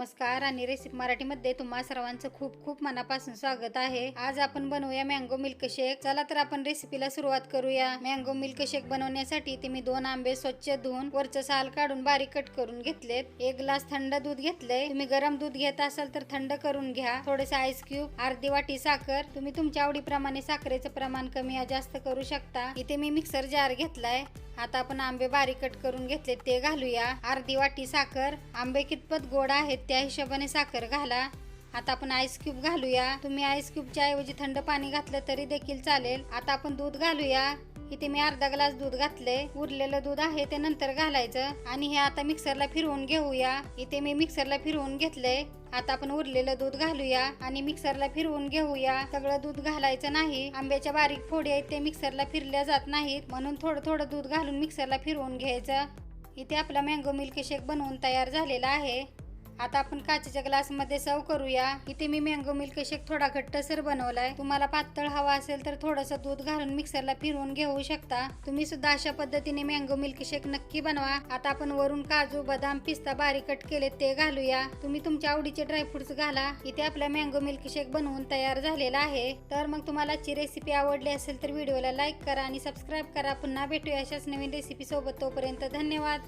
नमस्कार आणि रेसिपी मराठीमध्ये तुम्हा सर्वांचं खूप खूप मनापासून स्वागत आहे. आज आपण बनवूया मँगो मिल्क शेक चला तर आपण रेसिपीला सुरुवात करूया. मँगो मिल्क शेक बनवण्यासाठी ते मी दोन आंबे स्वच्छ धुवून वरचं साल काढून बारीक कट करून घेतलेत. एक ग्लास थंड दूध घेतलंय. तुम्ही गरम दूध घेत असाल तर थंड करून घ्या. थोडेसे आईस क्यूब अर्धी वाटी साखर. तुम्ही तुमच्या आवडीप्रमाणे साखरेचं प्रमाण कमी या जास्त करू शकता. इथे मी मिक्सर जार घेतलाय. आता आपण आंबे बारीक कट करून घेतले ते घालूया. अर्धी वाटी साखर. आंबे कितपत गोड आहेत त्या हिशोबाने साखर घाला. आता आपण आईस क्यूब घालूया. तुम्ही आईस क्यूबच्या ऐवजी थंड पाणी घातलं तरी देखील चालेल. आता आपण दूध घालूया. इथे मी अर्धा ग्लास दूध घातले उरलेलं दूध आहे ते नंतर घालायचं. आणि हे आता मिक्सरला फिरवून घेऊया. इथे मी मिक्सरला फिरवून घेतलंय. आता आपण उरलेलं दूध घालूया. आणि मिक्सरला फिरवून घेऊया. सगळं दूध घालायचं नाही. आंब्याच्या बारीक फोडी आहेत ते मिक्सरला फिरल्या जात नाहीत. म्हणून थोडं थोडं दूध घालून मिक्सरला फिरवून घ्यायचं. इथे आपला मँगो मिल्क शेक बनवून तयार झालेला आहे. आता आपण काचेच्या ग्लासमध्ये सर्व करूया. इथे मी मँगो मिल्क शेक थोडा घट्टसर बनवलाय. तुम्हाला पातळ हवा असेल तर थोडंसं दूध घालून मिक्सरला फिरवून घेऊ शकता. तुम्ही सुद्धा अशा पद्धतीने मँगो मिल्क शेक नक्की बनवा. आता आपण वरून काजू बदाम पिस्ता बारीक कट केले ते घालूया. तुम्ही तुमच्या आवडीचे ड्रायफ्रुट्स घाला. इथे आपला मँगो मिल्क शेक बनवून तयार झालेला आहे. तर मग तुम्हाला आजची रेसिपी आवडली असेल तर व्हिडिओला लाईक करा आणि सबस्क्राईब करा. पुन्हा भेटूया अशाच नवीन रेसिपी सोबत. तोपर्यंत धन्यवाद.